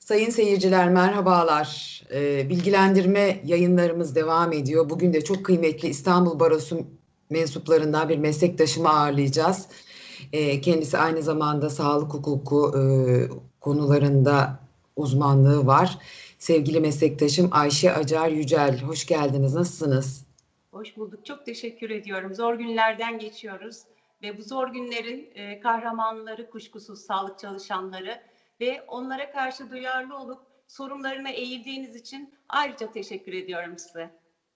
Sayın seyirciler merhabalar. Ee, bilgilendirme yayınlarımız devam ediyor. Bugün de çok kıymetli İstanbul Barosu mensuplarından bir meslektaşımı ağırlayacağız. Ee, kendisi aynı zamanda sağlık hukuku e, konularında uzmanlığı var. Sevgili meslektaşım Ayşe Acar Yücel, hoş geldiniz. Nasılsınız? Hoş bulduk. Çok teşekkür ediyorum. Zor günlerden geçiyoruz ve bu zor günlerin e, kahramanları kuşkusuz sağlık çalışanları ve onlara karşı duyarlı olup sorunlarına eğildiğiniz için ayrıca teşekkür ediyorum size.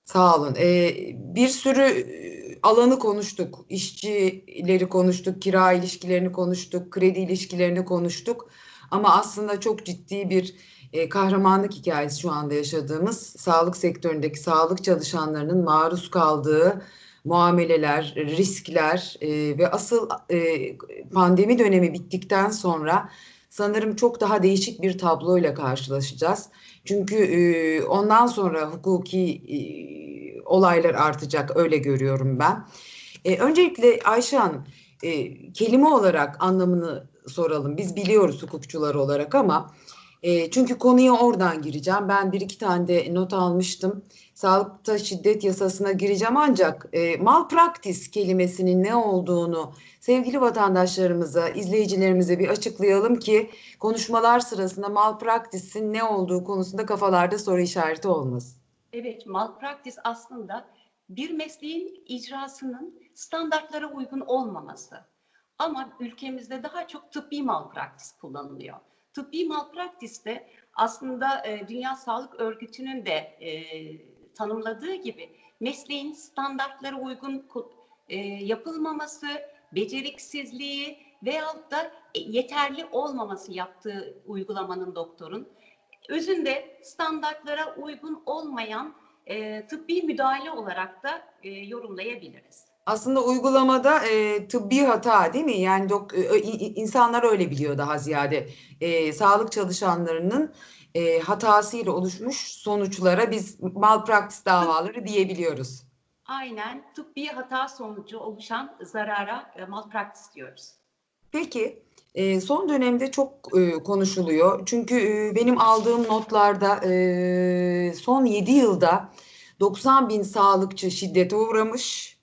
Sağ olun. Ee, bir sürü e, alanı konuştuk. İşçileri konuştuk, kira ilişkilerini konuştuk, kredi ilişkilerini konuştuk. Ama aslında çok ciddi bir e, kahramanlık hikayesi şu anda yaşadığımız sağlık sektöründeki sağlık çalışanlarının maruz kaldığı muameleler, riskler e, ve asıl e, pandemi dönemi bittikten sonra sanırım çok daha değişik bir tabloyla karşılaşacağız. Çünkü e, ondan sonra hukuki e, olaylar artacak öyle görüyorum ben. E, öncelikle Ayşe Hanım e, kelime olarak anlamını soralım. Biz biliyoruz hukukçular olarak ama e, çünkü konuya oradan gireceğim. Ben bir iki tane de not almıştım. Sağlıkta şiddet yasasına gireceğim ancak e, malpraktis kelimesinin ne olduğunu sevgili vatandaşlarımıza, izleyicilerimize bir açıklayalım ki konuşmalar sırasında malpraktisin ne olduğu konusunda kafalarda soru işareti olmasın. Evet, malpraktis aslında bir mesleğin icrasının standartlara uygun olmaması. Ama ülkemizde daha çok tıbbi malpraktis kullanılıyor. Tıbbi malpraktiste aslında e, Dünya Sağlık Örgütü'nün de e, tanımladığı gibi mesleğin standartlara uygun e, yapılmaması, beceriksizliği veyahut da yeterli olmaması yaptığı uygulamanın doktorun özünde standartlara uygun olmayan e, tıbbi müdahale olarak da e, yorumlayabiliriz. Aslında uygulamada e, tıbbi hata değil mi? Yani dok, e, insanlar öyle biliyor daha ziyade. E, sağlık çalışanlarının e, hatasıyla oluşmuş sonuçlara biz malpraktis davaları diyebiliyoruz. Aynen tıbbi hata sonucu oluşan zarara e, malpraktis diyoruz. Peki e, son dönemde çok e, konuşuluyor. Çünkü e, benim aldığım notlarda e, son 7 yılda 90 bin sağlıkçı şiddete uğramış.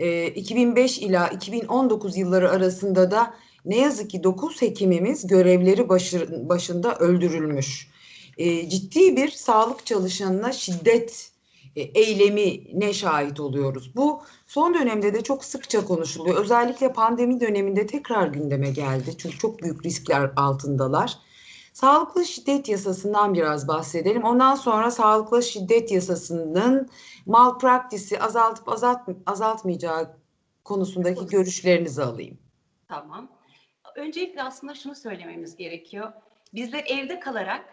E, 2005 ila 2019 yılları arasında da ne yazık ki 9 hekimimiz görevleri başı, başında öldürülmüş. E, ciddi bir sağlık çalışanına şiddet e, eylemine şahit oluyoruz. Bu son dönemde de çok sıkça konuşuluyor. Özellikle pandemi döneminde tekrar gündeme geldi. Çünkü çok büyük riskler altındalar. Sağlıklı şiddet yasasından biraz bahsedelim. Ondan sonra sağlıklı şiddet yasasının malpraktisi azaltıp azalt, azaltmayacağı konusundaki görüşlerinizi alayım. Tamam. Öncelikle aslında şunu söylememiz gerekiyor. Bizler evde kalarak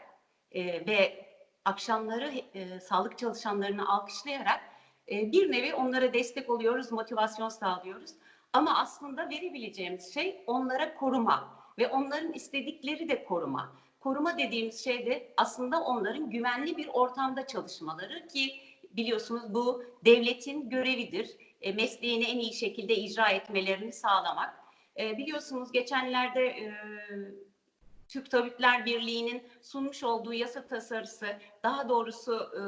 e, ve akşamları e, sağlık çalışanlarını alkışlayarak e, bir nevi onlara destek oluyoruz, motivasyon sağlıyoruz. Ama aslında verebileceğimiz şey onlara koruma ve onların istedikleri de koruma. Koruma dediğimiz şey de aslında onların güvenli bir ortamda çalışmaları ki biliyorsunuz bu devletin görevidir. E, mesleğini en iyi şekilde icra etmelerini sağlamak. E, biliyorsunuz geçenlerde e, Türk Tabipler Birliği'nin sunmuş olduğu yasa tasarısı, daha doğrusu e,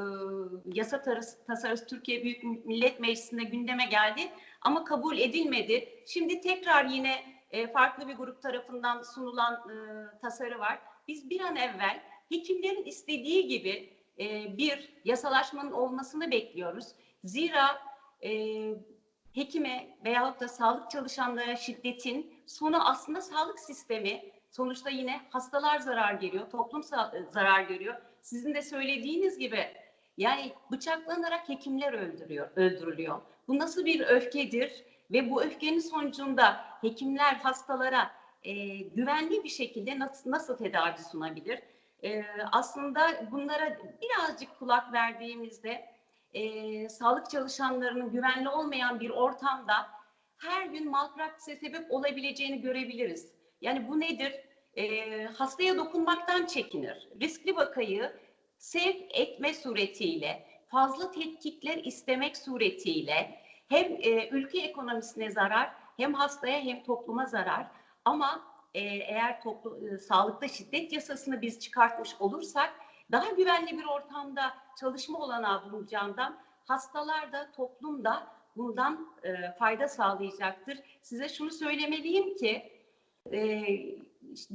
yasa tasarısı Türkiye Büyük Millet Meclisi'nde gündeme geldi ama kabul edilmedi. Şimdi tekrar yine e, farklı bir grup tarafından sunulan e, tasarı var. Biz bir an evvel hekimlerin istediği gibi e, bir yasalaşmanın olmasını bekliyoruz. Zira e, hekime veyahut da sağlık çalışanlara şiddetin sonu aslında sağlık sistemi Sonuçta yine hastalar zarar görüyor, toplum zarar görüyor. Sizin de söylediğiniz gibi yani bıçaklanarak hekimler öldürüyor, öldürülüyor. Bu nasıl bir öfkedir ve bu öfkenin sonucunda hekimler hastalara e, güvenli bir şekilde nasıl, nasıl tedavi sunabilir? E, aslında bunlara birazcık kulak verdiğimizde e, sağlık çalışanlarının güvenli olmayan bir ortamda her gün malpraktise sebep olabileceğini görebiliriz. Yani bu nedir? E, hastaya dokunmaktan çekinir. Riskli vakayı sevk etme suretiyle, fazla tetkikler istemek suretiyle hem e, ülke ekonomisine zarar, hem hastaya hem topluma zarar. Ama e, eğer toplu, e, sağlıkta şiddet yasasını biz çıkartmış olursak daha güvenli bir ortamda çalışma olanağı bulunacağından hastalar da toplum da bundan e, fayda sağlayacaktır. Size şunu söylemeliyim ki e,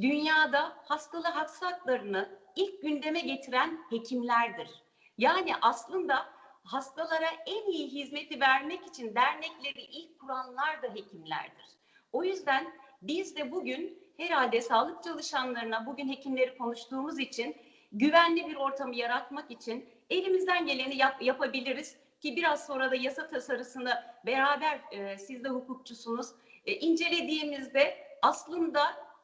dünyada hastalığı haksaklarını ilk gündeme getiren hekimlerdir. Yani aslında hastalara en iyi hizmeti vermek için dernekleri ilk kuranlar da hekimlerdir. O yüzden biz de bugün herhalde sağlık çalışanlarına bugün hekimleri konuştuğumuz için güvenli bir ortamı yaratmak için elimizden geleni yap, yapabiliriz ki biraz sonra da yasa tasarısını beraber e, siz de hukukçusunuz e, incelediğimizde aslında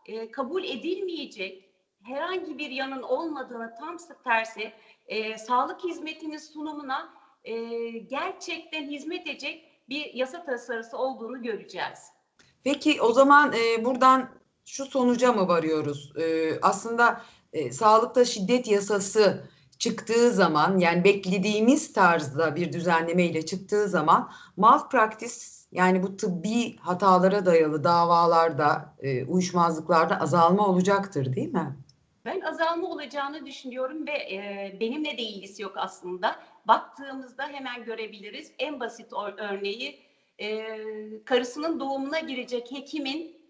e, kabul edilmeyecek herhangi bir yanın olmadığını tam tersi e, sağlık hizmetinin sunumuna e, gerçekten hizmet edecek bir yasa tasarısı olduğunu göreceğiz. Peki o zaman e, buradan şu sonuca mı varıyoruz? E, aslında e, sağlıkta şiddet yasası çıktığı zaman yani beklediğimiz tarzda bir düzenleme ile çıktığı zaman malpractice yani bu tıbbi hatalara dayalı davalarda, e, uyuşmazlıklarda azalma olacaktır değil mi? Ben azalma olacağını düşünüyorum ve e, benimle de ilgisi yok aslında. Baktığımızda hemen görebiliriz. En basit örneği e, karısının doğumuna girecek hekimin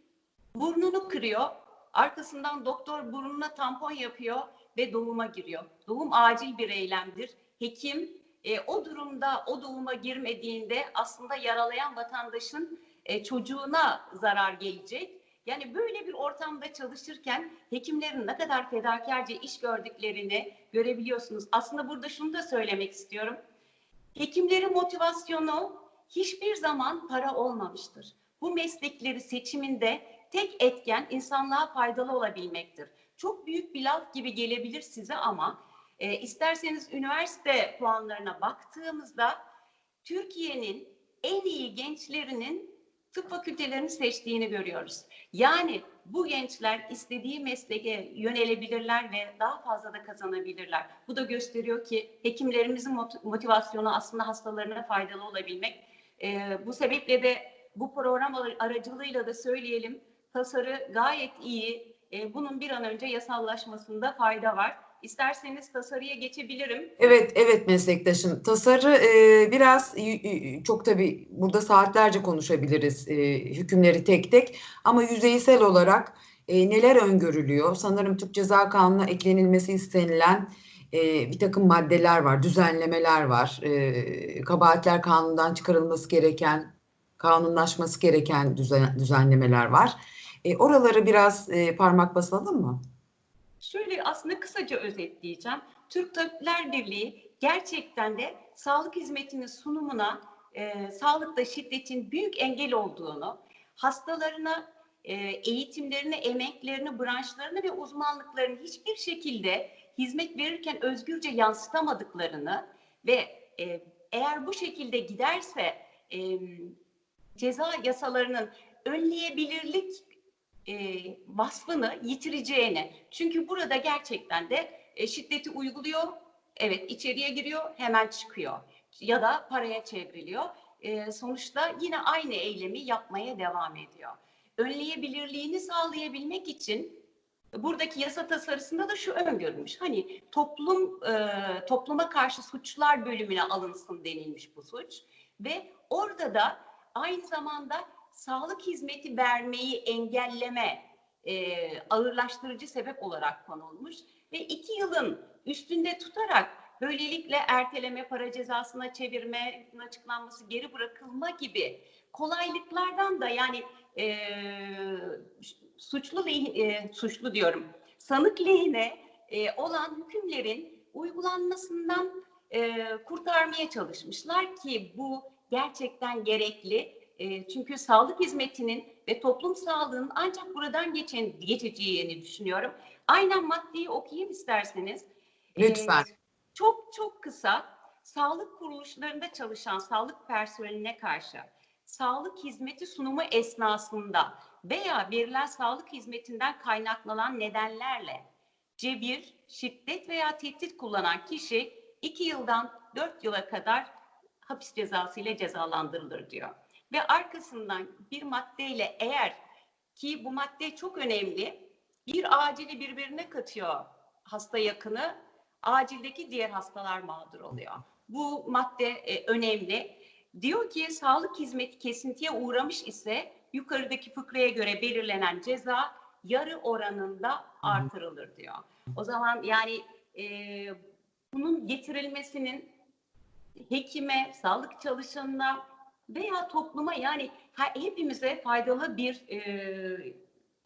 burnunu kırıyor. Arkasından doktor burnuna tampon yapıyor ve doğuma giriyor. Doğum acil bir eylemdir. Hekim e, o durumda o doğuma girmediğinde aslında yaralayan vatandaşın e, çocuğuna zarar gelecek. Yani böyle bir ortamda çalışırken hekimlerin ne kadar fedakarca iş gördüklerini görebiliyorsunuz. Aslında burada şunu da söylemek istiyorum. Hekimlerin motivasyonu hiçbir zaman para olmamıştır. Bu meslekleri seçiminde tek etken insanlığa faydalı olabilmektir. Çok büyük bir laf gibi gelebilir size ama e, isterseniz üniversite puanlarına baktığımızda Türkiye'nin en iyi gençlerinin tıp fakültelerini seçtiğini görüyoruz. Yani bu gençler istediği mesleğe yönelebilirler ve daha fazla da kazanabilirler. Bu da gösteriyor ki hekimlerimizin motivasyonu aslında hastalarına faydalı olabilmek. Ee, bu sebeple de bu program aracılığıyla da söyleyelim tasarı gayet iyi. Ee, bunun bir an önce yasallaşmasında fayda var. İsterseniz tasarıya geçebilirim. Evet, evet meslektaşım. Tasarı e, biraz e, çok tabii burada saatlerce konuşabiliriz e, hükümleri tek tek ama yüzeysel olarak e, neler öngörülüyor? Sanırım Türk Ceza Kanunu'na eklenilmesi istenilen e, bir takım maddeler var, düzenlemeler var. E, kabahatler kanundan çıkarılması gereken, kanunlaşması gereken düzen, düzenlemeler var. E, oraları biraz e, parmak basalım mı? Şöyle aslında kısaca özetleyeceğim. Türk Tabipler Birliği gerçekten de sağlık hizmetinin sunumuna e, sağlıkta şiddetin büyük engel olduğunu, hastalarına e, eğitimlerini, emeklerini, branşlarını ve uzmanlıklarını hiçbir şekilde hizmet verirken özgürce yansıtamadıklarını ve e, eğer bu şekilde giderse e, ceza yasalarının önleyebilirlik e, vasfını yitireceğini. Çünkü burada gerçekten de e, şiddeti uyguluyor, evet içeriye giriyor, hemen çıkıyor. Ya da paraya çevriliyor. E, sonuçta yine aynı eylemi yapmaya devam ediyor. Önleyebilirliğini sağlayabilmek için buradaki yasa tasarısında da şu öngörülmüş. Hani toplum e, topluma karşı suçlar bölümüne alınsın denilmiş bu suç ve orada da aynı zamanda sağlık hizmeti vermeyi engelleme e, ağırlaştırıcı sebep olarak konulmuş ve iki yılın üstünde tutarak böylelikle erteleme, para cezasına çevirme, açıklanması, geri bırakılma gibi kolaylıklardan da yani e, suçlu e, suçlu diyorum sanık lehine e, olan hükümlerin uygulanmasından e, kurtarmaya çalışmışlar ki bu gerçekten gerekli e, çünkü sağlık hizmetinin ve toplum sağlığının ancak buradan geçen, geçeceğini düşünüyorum. Aynen maddeyi okuyayım isterseniz. E, Lütfen. E, çok çok kısa sağlık kuruluşlarında çalışan sağlık personeline karşı sağlık hizmeti sunumu esnasında veya verilen sağlık hizmetinden kaynaklanan nedenlerle cebir, şiddet veya tehdit kullanan kişi iki yıldan dört yıla kadar hapis cezası ile cezalandırılır diyor ve arkasından bir maddeyle eğer ki bu madde çok önemli. Bir acili birbirine katıyor hasta yakını. Acildeki diğer hastalar mağdur oluyor. Bu madde e, önemli. Diyor ki sağlık hizmeti kesintiye uğramış ise yukarıdaki fıkraya göre belirlenen ceza yarı oranında artırılır diyor. O zaman yani e, bunun getirilmesinin hekime, sağlık çalışanına veya topluma yani hepimize faydalı bir e,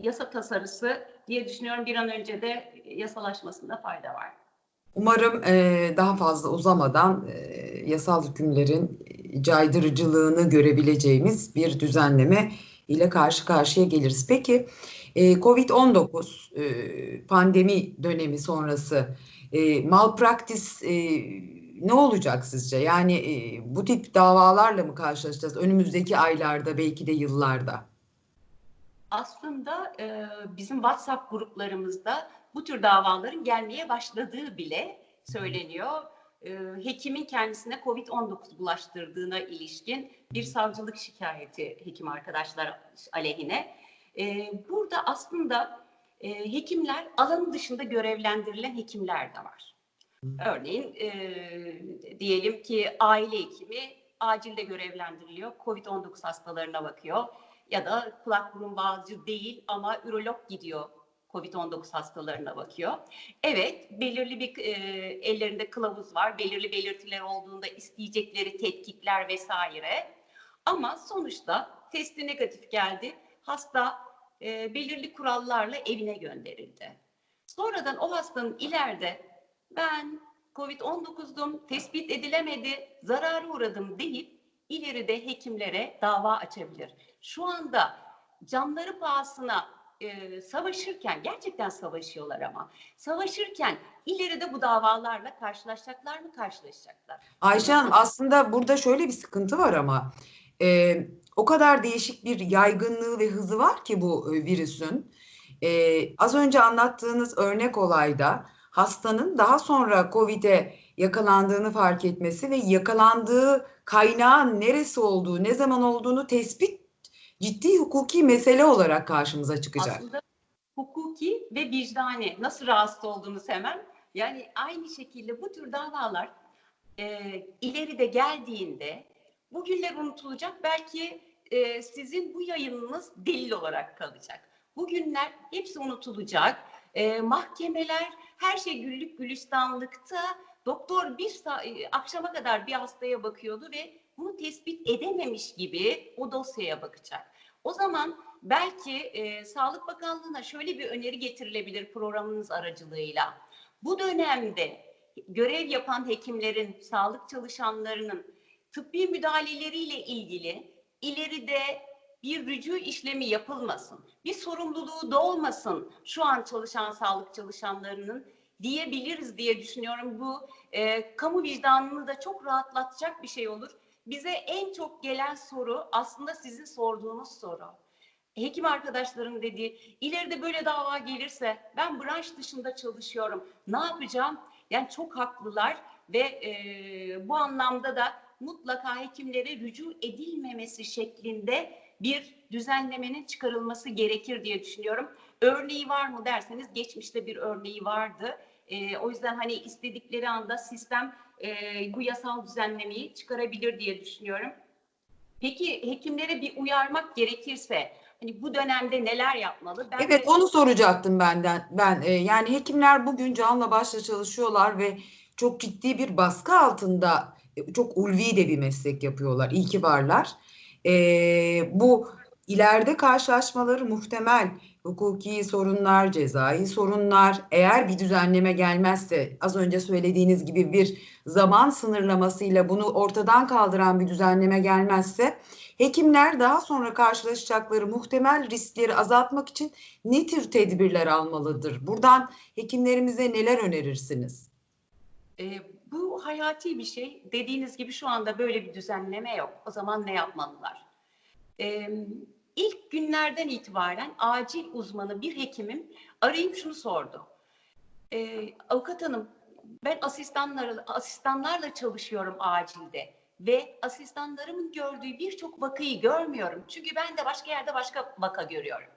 yasa tasarısı diye düşünüyorum. Bir an önce de yasalaşmasında fayda var. Umarım e, daha fazla uzamadan e, yasal hükümlerin caydırıcılığını görebileceğimiz bir düzenleme ile karşı karşıya geliriz. Peki e, Covid-19 e, pandemi dönemi sonrası e, malpraktis ne olacak sizce? Yani bu tip davalarla mı karşılaşacağız önümüzdeki aylarda belki de yıllarda? Aslında bizim WhatsApp gruplarımızda bu tür davaların gelmeye başladığı bile söyleniyor. E, hekimin kendisine COVID-19 bulaştırdığına ilişkin bir savcılık şikayeti hekim arkadaşlar aleyhine. E, burada aslında e, hekimler alanı dışında görevlendirilen hekimler de var. Örneğin e, diyelim ki aile hekimi acilde görevlendiriliyor. COVID-19 hastalarına bakıyor. Ya da kulak burun boğazcı değil ama ürolog gidiyor COVID-19 hastalarına bakıyor. Evet, belirli bir e, ellerinde kılavuz var. Belirli belirtiler olduğunda isteyecekleri tetkikler vesaire. Ama sonuçta testi negatif geldi. Hasta e, belirli kurallarla evine gönderildi. Sonradan o hastanın ileride ben COVID-19'dum, tespit edilemedi, zarara uğradım deyip ileride hekimlere dava açabilir. Şu anda canları pahasına e, savaşırken, gerçekten savaşıyorlar ama, savaşırken ileride bu davalarla karşılaşacaklar mı karşılaşacaklar? Ayşe Hanım aslında burada şöyle bir sıkıntı var ama e, o kadar değişik bir yaygınlığı ve hızı var ki bu virüsün. E, az önce anlattığınız örnek olayda hastanın daha sonra COVID'e yakalandığını fark etmesi ve yakalandığı kaynağın neresi olduğu, ne zaman olduğunu tespit ciddi hukuki mesele olarak karşımıza çıkacak. Aslında hukuki ve vicdani nasıl rahatsız olduğumuz hemen yani aynı şekilde bu tür davalar e, ileride geldiğinde bugünler unutulacak belki e, sizin bu yayınınız delil olarak kalacak. Bugünler hepsi unutulacak. E, mahkemeler her şey güllük gülistanlıkta. Doktor bir e, akşama kadar bir hastaya bakıyordu ve bunu tespit edememiş gibi o dosyaya bakacak. O zaman belki e, Sağlık Bakanlığı'na şöyle bir öneri getirilebilir programınız aracılığıyla. Bu dönemde görev yapan hekimlerin, sağlık çalışanlarının tıbbi müdahaleleriyle ilgili ileride bir rücu işlemi yapılmasın, bir sorumluluğu da olmasın şu an çalışan sağlık çalışanlarının diyebiliriz diye düşünüyorum. Bu e, kamu vicdanını da çok rahatlatacak bir şey olur. Bize en çok gelen soru aslında sizin sorduğunuz soru. Hekim arkadaşlarım dediği ileride böyle dava gelirse ben branş dışında çalışıyorum ne yapacağım? Yani çok haklılar ve e, bu anlamda da mutlaka hekimlere rücu edilmemesi şeklinde bir düzenlemenin çıkarılması gerekir diye düşünüyorum. Örneği var mı derseniz geçmişte bir örneği vardı. E, o yüzden hani istedikleri anda sistem e, bu yasal düzenlemeyi çıkarabilir diye düşünüyorum. Peki hekimlere bir uyarmak gerekirse hani bu dönemde neler yapmalı? Ben Evet de- onu soracaktım benden. Ben e, yani hekimler bugün canla başla çalışıyorlar ve çok ciddi bir baskı altında e, çok ulvi de bir meslek yapıyorlar. İyi ki varlar. E, bu ileride karşılaşmaları muhtemel hukuki sorunlar, cezai sorunlar eğer bir düzenleme gelmezse az önce söylediğiniz gibi bir zaman sınırlamasıyla bunu ortadan kaldıran bir düzenleme gelmezse hekimler daha sonra karşılaşacakları muhtemel riskleri azaltmak için ne tür tedbirler almalıdır? Buradan hekimlerimize neler önerirsiniz? E, bu hayati bir şey. Dediğiniz gibi şu anda böyle bir düzenleme yok. O zaman ne yapmalılar? E, ilk günlerden itibaren acil uzmanı bir hekimim arayıp şunu sordu. E, avukat hanım ben asistanlarla, asistanlarla çalışıyorum acilde ve asistanlarımın gördüğü birçok vakayı görmüyorum. Çünkü ben de başka yerde başka vaka görüyorum.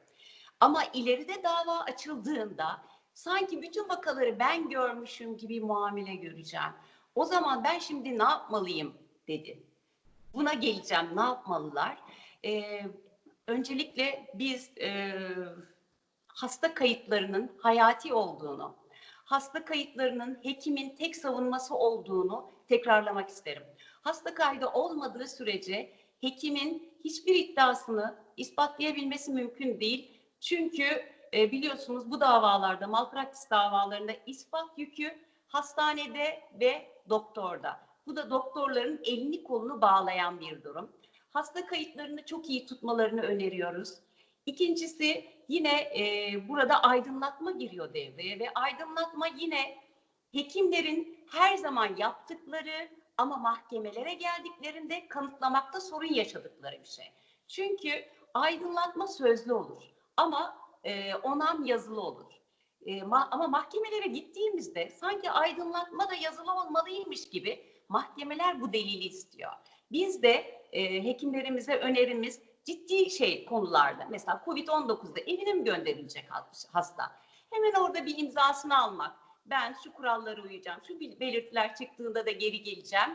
Ama ileride dava açıldığında sanki bütün vakaları ben görmüşüm gibi muamele göreceğim. O zaman ben şimdi ne yapmalıyım dedi. Buna geleceğim. Ne yapmalılar? Ee, öncelikle biz e, hasta kayıtlarının hayati olduğunu, hasta kayıtlarının hekimin tek savunması olduğunu tekrarlamak isterim. Hasta kaydı olmadığı sürece hekimin hiçbir iddiasını ispatlayabilmesi mümkün değil. Çünkü e, biliyorsunuz bu davalarda, malpraktis davalarında ispat yükü hastanede ve doktorda. Bu da doktorların elini kolunu bağlayan bir durum. Hasta kayıtlarını çok iyi tutmalarını öneriyoruz. İkincisi yine e, burada aydınlatma giriyor devreye ve aydınlatma yine hekimlerin her zaman yaptıkları ama mahkemelere geldiklerinde kanıtlamakta sorun yaşadıkları bir şey. Çünkü aydınlatma sözlü olur ama e, onam yazılı olur. E, ma- ama mahkemelere gittiğimizde sanki aydınlatma da yazılı olmalıymış gibi mahkemeler bu delili istiyor. Biz de e, hekimlerimize önerimiz ciddi şey konularda mesela Covid-19'da evine mi gönderilecek hasta? Hemen orada bir imzasını almak. Ben şu kurallara uyacağım, şu belirtiler çıktığında da geri geleceğim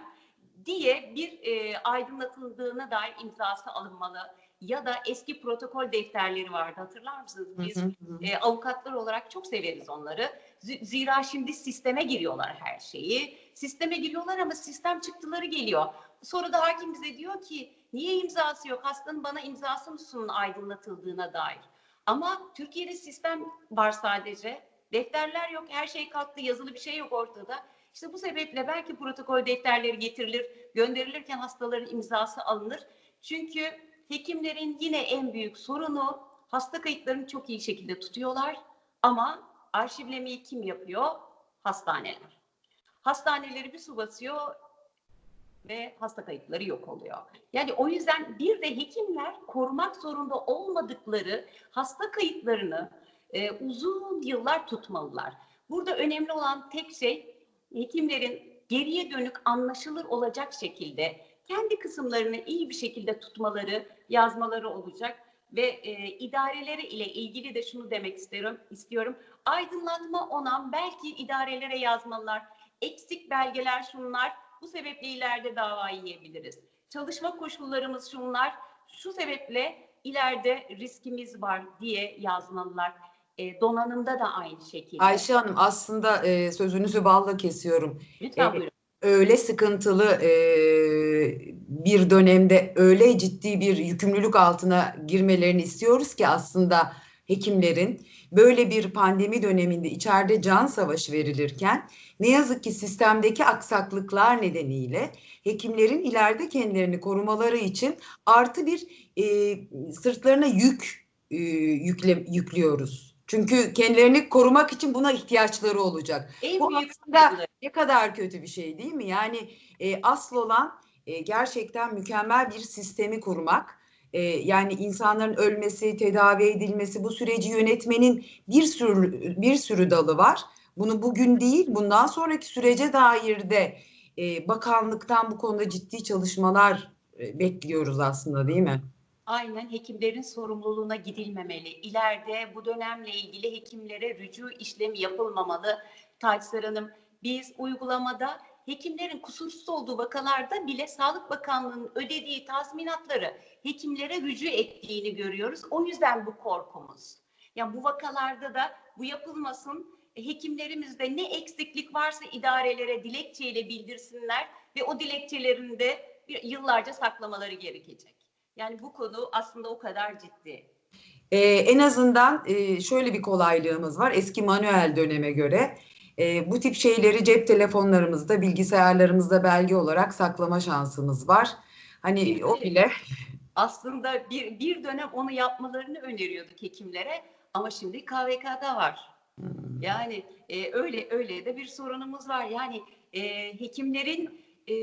diye bir e, aydınlatıldığına dair imzası alınmalı. Ya da eski protokol defterleri vardı hatırlar mısınız? Biz Hı hı hı. e, avukatlar olarak çok severiz onları. Z- Zira şimdi sisteme giriyorlar her şeyi. Sisteme giriyorlar ama sistem çıktıları geliyor. Sonra da hakim bize diyor ki niye imzası yok? Hastanın bana imzası mı sunun aydınlatıldığına dair. Ama Türkiye'de sistem var sadece. Defterler yok, her şey kalktı, yazılı bir şey yok ortada. İşte bu sebeple belki protokol defterleri getirilir, gönderilirken hastaların imzası alınır. Çünkü hekimlerin yine en büyük sorunu hasta kayıtlarını çok iyi şekilde tutuyorlar ama arşivlemeyi kim yapıyor? Hastaneler. Hastaneleri bir su basıyor ve hasta kayıtları yok oluyor. Yani o yüzden bir de hekimler korumak zorunda olmadıkları hasta kayıtlarını e, uzun yıllar tutmalılar. Burada önemli olan tek şey hekimlerin geriye dönük anlaşılır olacak şekilde kendi kısımlarını iyi bir şekilde tutmaları, yazmaları olacak ve e, idareleri ile ilgili de şunu demek istiyorum. istiyorum. Aydınlatma onam belki idarelere yazmalılar. Eksik belgeler şunlar. Bu sebeple ileride dava yiyebiliriz. Çalışma koşullarımız şunlar. Şu sebeple ileride riskimiz var diye yazmalılar. E, donanımda da aynı şekilde. Ayşe Hanım aslında e, sözünüzü balla kesiyorum. Lütfen e, buyurun. Öyle sıkıntılı e, bir dönemde öyle ciddi bir yükümlülük altına girmelerini istiyoruz ki aslında hekimlerin böyle bir pandemi döneminde içeride can savaşı verilirken ne yazık ki sistemdeki aksaklıklar nedeniyle hekimlerin ileride kendilerini korumaları için artı bir e, sırtlarına yük e, yükle, yüklüyoruz. Çünkü kendilerini korumak için buna ihtiyaçları olacak. En bu aslında-. Ne kadar kötü bir şey değil mi? Yani e, asıl olan e, gerçekten mükemmel bir sistemi kurmak. E, yani insanların ölmesi, tedavi edilmesi, bu süreci yönetmenin bir sürü bir sürü dalı var. Bunu bugün değil, bundan sonraki sürece dair de e, bakanlıktan bu konuda ciddi çalışmalar e, bekliyoruz aslında değil mi? Aynen hekimlerin sorumluluğuna gidilmemeli. İleride bu dönemle ilgili hekimlere rücu işlemi yapılmamalı. Taçsar Hanım biz uygulamada hekimlerin kusursuz olduğu vakalarda bile Sağlık Bakanlığı'nın ödediği tazminatları hekimlere rücu ettiğini görüyoruz. O yüzden bu korkumuz. Yani bu vakalarda da bu yapılmasın. Hekimlerimizde ne eksiklik varsa idarelere dilekçeyle bildirsinler ve o dilekçelerini de bir- yıllarca saklamaları gerekecek. Yani bu konu aslında o kadar ciddi. Ee, en azından e, şöyle bir kolaylığımız var. Eski manuel döneme göre e, bu tip şeyleri cep telefonlarımızda, bilgisayarlarımızda belge olarak saklama şansımız var. Hani o bile Aslında bir, bir dönem onu yapmalarını öneriyorduk hekimlere ama şimdi KVK'da var. Yani e, öyle öyle de bir sorunumuz var. Yani e, hekimlerin e,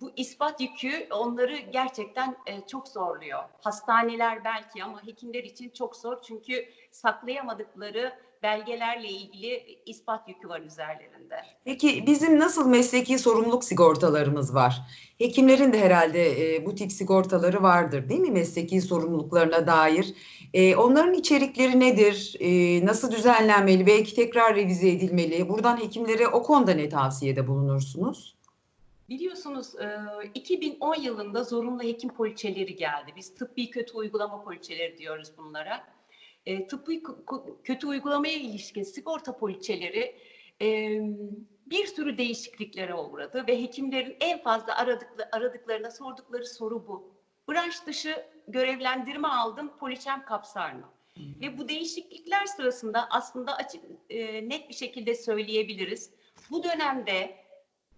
bu ispat yükü onları gerçekten e, çok zorluyor. Hastaneler belki ama hekimler için çok zor çünkü saklayamadıkları belgelerle ilgili ispat yükü var üzerlerinde. Peki bizim nasıl mesleki sorumluluk sigortalarımız var? Hekimlerin de herhalde e, bu tip sigortaları vardır değil mi mesleki sorumluluklarına dair? E, onların içerikleri nedir? E, nasıl düzenlenmeli? Belki tekrar revize edilmeli. Buradan hekimlere o konuda ne tavsiyede bulunursunuz? Biliyorsunuz e, 2010 yılında zorunlu hekim poliçeleri geldi. Biz tıbbi kötü uygulama poliçeleri diyoruz bunlara. E, tıbbi kötü uygulamaya ilişkin sigorta poliçeleri e, bir sürü değişikliklere uğradı ve hekimlerin en fazla aradıkları, aradıklarına sordukları soru bu. Branş dışı görevlendirme aldım, poliçem kapsar mı? Ve bu değişiklikler sırasında aslında açık e, net bir şekilde söyleyebiliriz. Bu dönemde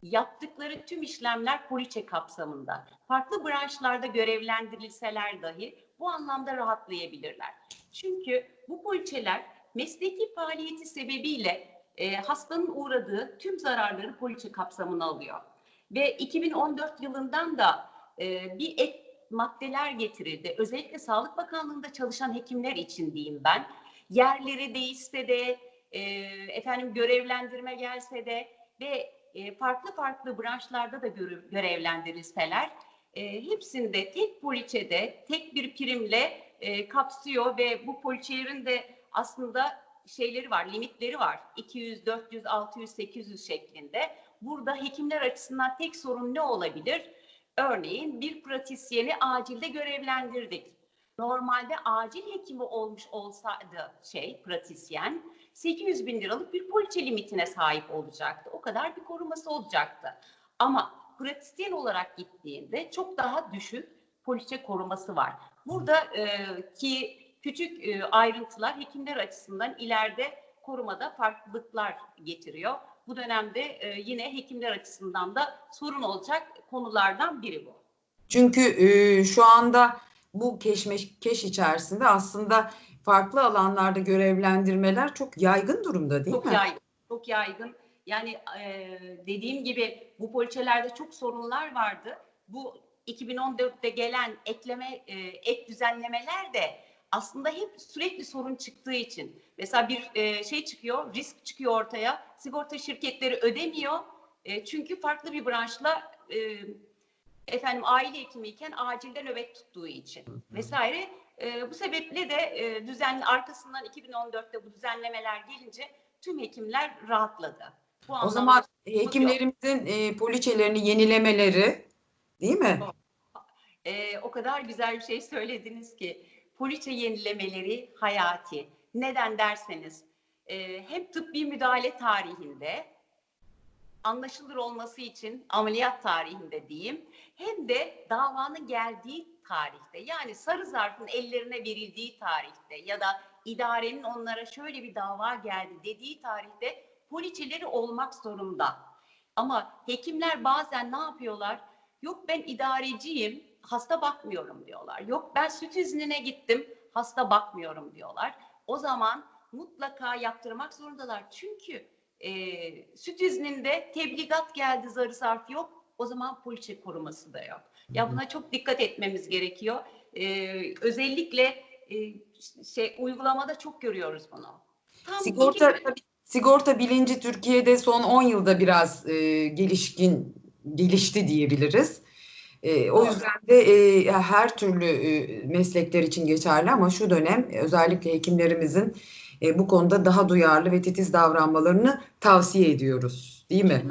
yaptıkları tüm işlemler poliçe kapsamında. Farklı branşlarda görevlendirilseler dahi bu anlamda rahatlayabilirler. Çünkü bu poliçeler mesleki faaliyeti sebebiyle e, hastanın uğradığı tüm zararları poliçe kapsamına alıyor. Ve 2014 yılından da e, bir ek maddeler getirildi. Özellikle Sağlık Bakanlığı'nda çalışan hekimler için diyeyim ben. Yerleri değişse de, e, efendim görevlendirme gelse de ve e, farklı farklı branşlarda da görev, görevlendirilseler e, hepsinde tek poliçede tek bir primle e, kapsıyor ve bu poliçelerin de aslında şeyleri var, limitleri var. 200, 400, 600, 800 şeklinde. Burada hekimler açısından tek sorun ne olabilir? Örneğin bir pratisyeni acilde görevlendirdik. Normalde acil hekimi olmuş olsaydı şey pratisyen 800 bin liralık bir poliçe limitine sahip olacaktı. O kadar bir koruması olacaktı. Ama pratisyen olarak gittiğinde çok daha düşük poliçe koruması var. Burada e, ki küçük e, ayrıntılar hekimler açısından ileride korumada farklılıklar getiriyor. Bu dönemde e, yine hekimler açısından da sorun olacak konulardan biri bu. Çünkü şu anda bu keşmekeş içerisinde aslında farklı alanlarda görevlendirmeler çok yaygın durumda değil çok mi? Çok yaygın, çok yaygın. Yani e, dediğim gibi bu poliçelerde çok sorunlar vardı. Bu 2014'te gelen ekleme, e, ek düzenlemeler de aslında hep sürekli sorun çıktığı için. Mesela bir e, şey çıkıyor, risk çıkıyor ortaya. Sigorta şirketleri ödemiyor. E, çünkü farklı bir branşla e, efendim aile hekimiyken acilde nöbet tuttuğu için vesaire. E, bu sebeple de e, düzenli arkasından 2014'te bu düzenlemeler gelince tüm hekimler rahatladı. Bu o zaman hekimlerimizin e, poliçelerini yenilemeleri değil mi? E, o kadar güzel bir şey söylediniz ki poliçe yenilemeleri hayati. Neden derseniz e, hem tıbbi müdahale tarihinde anlaşılır olması için ameliyat tarihinde diyeyim hem de davanın geldiği tarihte yani sarı zarfın ellerine verildiği tarihte ya da idarenin onlara şöyle bir dava geldi dediği tarihte poliçeleri olmak zorunda. Ama hekimler bazen ne yapıyorlar? Yok ben idareciyim, hasta bakmıyorum diyorlar. Yok ben süt iznine gittim, hasta bakmıyorum diyorlar. O zaman mutlaka yaptırmak zorundalar. Çünkü e, süt izninde tebligat geldi zarı zarf yok. O zaman poliçe koruması da yok. Ya buna çok dikkat etmemiz gerekiyor. E, özellikle e, şey uygulamada çok görüyoruz bunu. Tam sigorta iki... tabii, sigorta bilinci Türkiye'de son 10 yılda biraz e, gelişkin gelişti diyebiliriz. E, o yüzden de e, her türlü e, meslekler için geçerli ama şu dönem özellikle hekimlerimizin e, bu konuda daha duyarlı ve titiz davranmalarını tavsiye ediyoruz. Değil mi?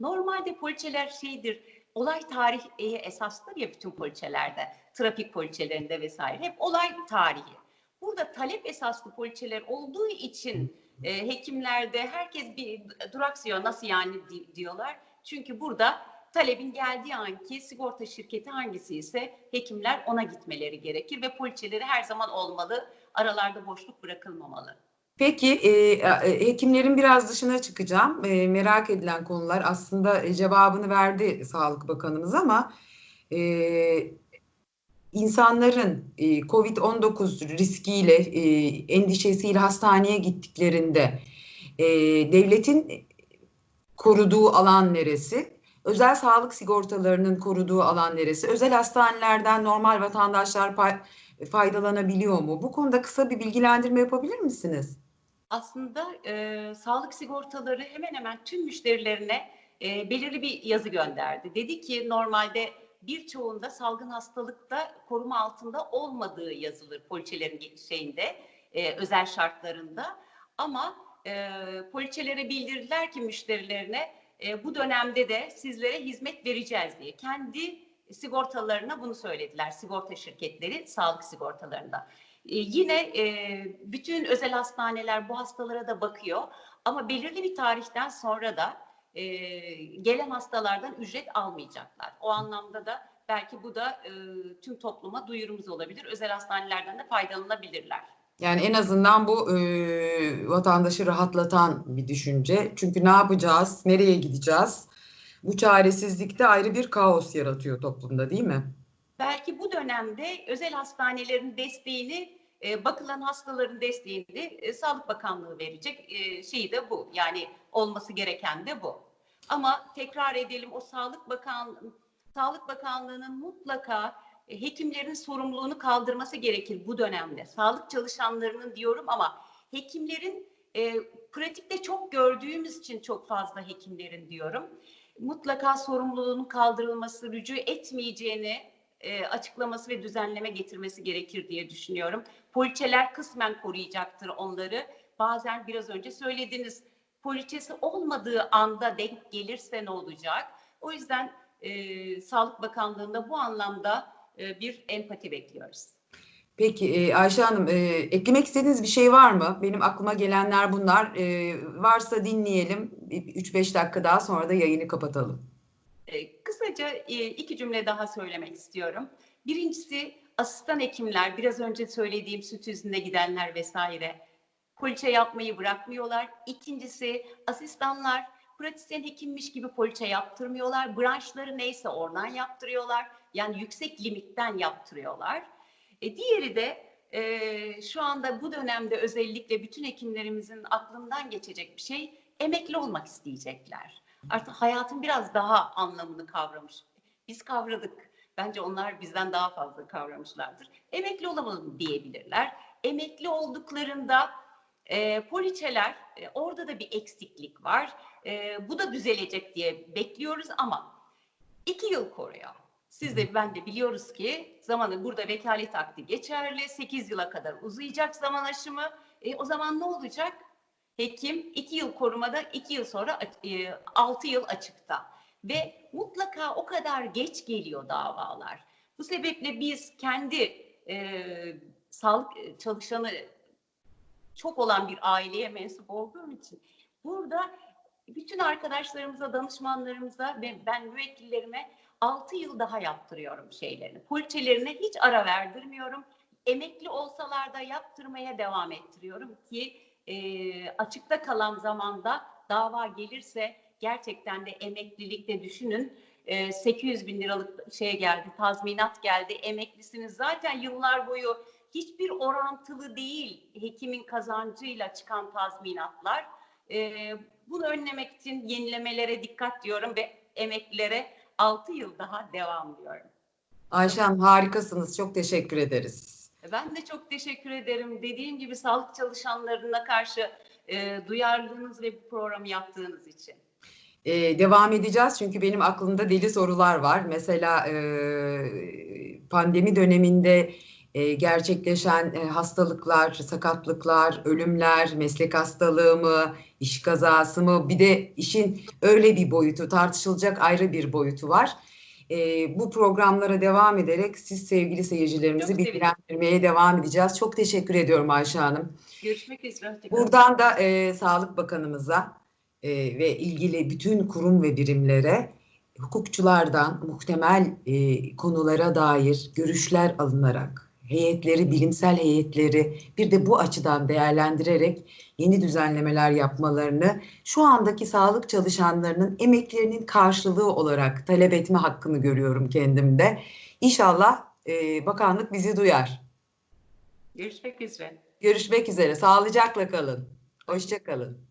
Normalde poliçeler şeydir, olay tarihi esastır ya bütün poliçelerde, trafik poliçelerinde vesaire. Hep olay tarihi. Burada talep esaslı poliçeler olduğu için e, hekimlerde herkes bir duraksıyor. Nasıl yani diyorlar. Çünkü burada talebin geldiği anki sigorta şirketi hangisi ise hekimler ona gitmeleri gerekir ve poliçeleri her zaman olmalı. Aralarda boşluk bırakılmamalı. Peki e, e, hekimlerin biraz dışına çıkacağım. E, merak edilen konular aslında cevabını verdi Sağlık Bakanımız ama e, insanların e, COVID-19 riskiyle, e, endişesiyle hastaneye gittiklerinde e, devletin koruduğu alan neresi? özel sağlık sigortalarının koruduğu alan neresi? Özel hastanelerden normal vatandaşlar faydalanabiliyor mu? Bu konuda kısa bir bilgilendirme yapabilir misiniz? Aslında e, sağlık sigortaları hemen hemen tüm müşterilerine e, belirli bir yazı gönderdi. Dedi ki normalde birçoğunda salgın hastalıkta koruma altında olmadığı yazılır poliçelerin şeyinde, e, özel şartlarında. Ama e, poliçelere bildirdiler ki müşterilerine e, bu dönemde de sizlere hizmet vereceğiz diye. Kendi sigortalarına bunu söylediler. Sigorta şirketleri sağlık sigortalarında. E, yine e, bütün özel hastaneler bu hastalara da bakıyor. Ama belirli bir tarihten sonra da e, gelen hastalardan ücret almayacaklar. O anlamda da belki bu da e, tüm topluma duyurumuz olabilir. Özel hastanelerden de faydalanabilirler. Yani en azından bu e, vatandaşı rahatlatan bir düşünce. Çünkü ne yapacağız, nereye gideceğiz? Bu çaresizlikte ayrı bir kaos yaratıyor toplumda değil mi? Belki bu dönemde özel hastanelerin desteğini, e, bakılan hastaların desteğini e, Sağlık Bakanlığı verecek e, şeyi de bu. Yani olması gereken de bu. Ama tekrar edelim o Sağlık Bakan Sağlık Bakanlığı'nın mutlaka hekimlerin sorumluluğunu kaldırması gerekir bu dönemde. Sağlık çalışanlarının diyorum ama hekimlerin e, pratikte çok gördüğümüz için çok fazla hekimlerin diyorum. Mutlaka sorumluluğunun kaldırılması, rücu etmeyeceğini e, açıklaması ve düzenleme getirmesi gerekir diye düşünüyorum. Poliçeler kısmen koruyacaktır onları. Bazen biraz önce söylediniz. Poliçesi olmadığı anda denk gelirse ne olacak? O yüzden e, Sağlık Bakanlığı'nda bu anlamda e, bir empati bekliyoruz. Peki e, Ayşe Hanım, e, eklemek istediğiniz bir şey var mı? Benim aklıma gelenler bunlar. E, varsa dinleyelim. 3-5 dakika daha sonra da yayını kapatalım. E, kısaca e, iki cümle daha söylemek istiyorum. Birincisi asistan hekimler, biraz önce söylediğim süt yüzünde gidenler vesaire poliçe yapmayı bırakmıyorlar. İkincisi asistanlar pratisyen hekimmiş gibi poliçe yaptırmıyorlar. Branşları neyse oradan yaptırıyorlar. Yani yüksek limitten yaptırıyorlar. E, diğeri de e, şu anda bu dönemde özellikle bütün hekimlerimizin aklından geçecek bir şey emekli olmak isteyecekler. Artık hayatın biraz daha anlamını kavramış. Biz kavradık. Bence onlar bizden daha fazla kavramışlardır. Emekli olalım diyebilirler. Emekli olduklarında e, poliçeler, e, orada da bir eksiklik var. E, bu da düzelecek diye bekliyoruz ama iki yıl koruyor. Siz de ben de biliyoruz ki zamanı burada vekalet akdi geçerli. 8 yıla kadar uzayacak zaman aşımı. E, o zaman ne olacak? Hekim 2 yıl korumada 2 yıl sonra 6 yıl açıkta. Ve mutlaka o kadar geç geliyor davalar. Bu sebeple biz kendi e, sağlık çalışanı çok olan bir aileye mensup olduğum için burada bütün arkadaşlarımıza, danışmanlarımıza ve ben müvekkillerime 6 yıl daha yaptırıyorum şeylerini. Poliçelerine hiç ara verdirmiyorum. Emekli olsalar da yaptırmaya devam ettiriyorum ki e, açıkta kalan zamanda dava gelirse gerçekten de emeklilikte düşünün e, 800 bin liralık şey geldi, tazminat geldi. Emeklisiniz zaten yıllar boyu hiçbir orantılı değil hekimin kazancıyla çıkan tazminatlar. E, bunu önlemek için yenilemelere dikkat diyorum ve emeklilere 6 yıl daha devam diyorum. Ayşe Hanım harikasınız. Çok teşekkür ederiz. Ben de çok teşekkür ederim. Dediğim gibi sağlık çalışanlarına karşı e, duyarlılığınız ve bu programı yaptığınız için. Ee, devam edeceğiz çünkü benim aklımda deli sorular var. Mesela e, pandemi döneminde e, gerçekleşen e, hastalıklar, sakatlıklar, ölümler, meslek hastalığı mı, iş kazası mı? Bir de işin öyle bir boyutu, tartışılacak ayrı bir boyutu var. E, bu programlara devam ederek siz sevgili seyircilerimizi Çok sevindim. bilgilendirmeye devam edeceğiz. Çok teşekkür ediyorum Ayşe Hanım. Görüşmek üzere. Buradan da e, Sağlık Bakanımıza e, ve ilgili bütün kurum ve birimlere hukukçulardan muhtemel e, konulara dair görüşler alınarak heyetleri, bilimsel heyetleri bir de bu açıdan değerlendirerek yeni düzenlemeler yapmalarını şu andaki sağlık çalışanlarının emeklerinin karşılığı olarak talep etme hakkını görüyorum kendimde. İnşallah e, bakanlık bizi duyar. Görüşmek üzere. Görüşmek üzere. Sağlıcakla kalın. Hoşça kalın.